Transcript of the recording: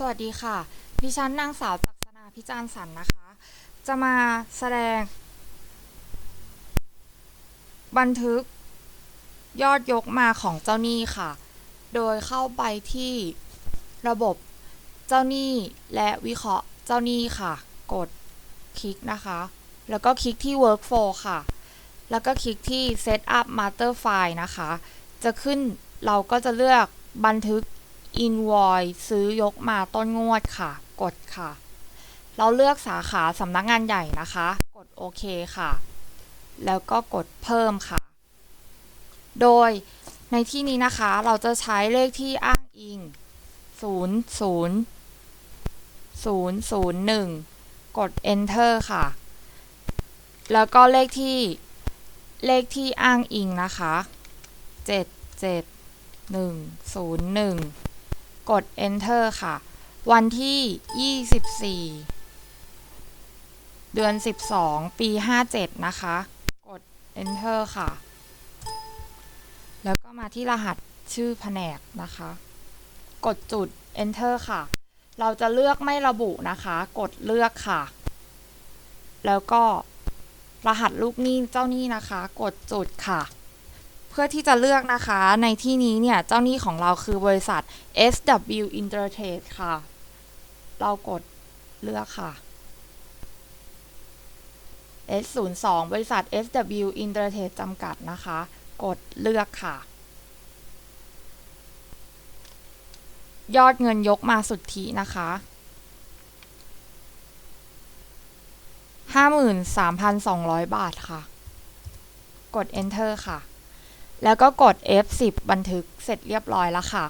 สวัสดีค่ะ ดิฉันนางสาวจักษนาพิจารสันนะคะ จะมาแสดง บันทึกยอดยกมาของเจ้าหนี้ค่ะ โดยเข้าไปที่ระบบเจ้าหนี้และวิเคราะห์เจ้าหนี้ค่ะ กดคลิกนะคะ แล้วก็คลิกที่ workflow ค่ะ แล้วก็คลิกที่ set up master file นะคะ จะขึ้นเราก็จะเลือกบันทึก invoice ซื้อยกมาต้นงวดค่ะ กดค่ะ เราเลือกสาขาสำนักงานใหญ่นะคะ กดโอเคค่ะ แล้วก็กดเพิ่มค่ะ โดยในที่นี้นะคะเราจะใช้เลขที่อ้างอิง 0 0 0 0 1 กด enter ค่ะ แล้วก็เลขที่เลขที่อ้างอิงนะคะ 7 7 1 0 1 กด enter ค่ะ วันที่ 24 เดือน 12 ปี 57 นะคะ กด enter ค่ะ แล้วก็มาที่รหัสชื่อแผนกนะคะ กดจุด enter ค่ะ เราจะเลือกไม่ระบุนะคะ กดเลือกค่ะ แล้วก็รหัสลูกหนี้เจ้าหนี้นะคะ กดจุดค่ะ พื่อที่จะเลือกนะคะในที่นี้เนี่ย เจ้าหนี้ของเราคือบริษัท SW Intertrade ค่ะ เรากดเลือกค่ะ S02 บริษัท SW Intertrade จำกัดนะคะ กดเลือกค่ะ ยอดเงินยกมาสุทธินะคะ53,200 บาทค่ะ กด enter ค่ะ แล้วก็กด F10 บันทึกเสร็จเรียบร้อยแล้วค่ะ